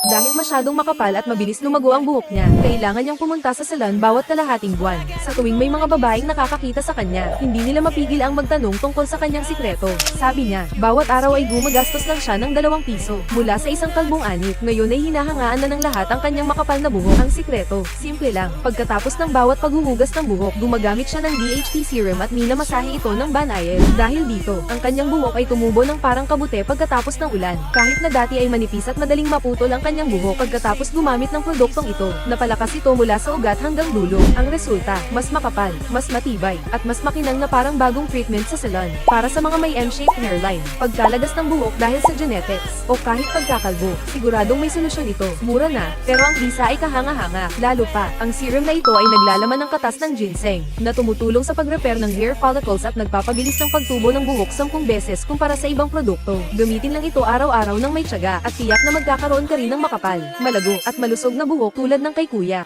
Dahil masyadong makapal at mabilis lumago ang buhok niya, kailangan niyang pumunta sa salon bawat kalahating buwan. Sa tuwing may mga babaeng nakakakita sa kanya, hindi nila mapigil ang magtanong tungkol sa kanyang sikreto. Sabi niya, bawat araw ay gumagastos lang siya ng dalawang piso. Mula sa isang kalbong anit, ngayon ay hinahangaan na ng lahat ang kanyang makapal na buhok. Ang sikreto, simple lang. Pagkatapos ng bawat paghuhugas ng buhok, gumagamit siya ng DHT serum at minamasahe ito ng banayel. Dahil dito, ang kanyang buhok ay tumubo ng parang kabute pagkatapos ng ulan. Kahit na dati ay manipis at madaling maputol ang kanyang buhok pagkatapos gumamit ng produktong ito, napalakas ito mula sa ugat hanggang dulo. Ang resulta, mas makapal, mas matibay, at mas makinang na parang bagong treatment sa salon. Para sa mga may M-shaped hairline, pagkalagas ng buhok dahil sa genetics, o kahit pagkakalbo, siguradong may solusyon ito. Mura na, pero ang bisa ay kahanga-hanga. Lalo pa, ang serum na ito ay naglalaman ng katas ng ginseng, na tumutulong sa pag-repair ng hair follicles at nagpapabilis ng pagtubo ng buhok 10 beses kumpara sa ibang produkto. Gamitin lang ito araw-araw ng may tiyaga at tiyak na magkakaroon ka rin ng makapal, malago, at malusog na buhok tulad ng kay kuya.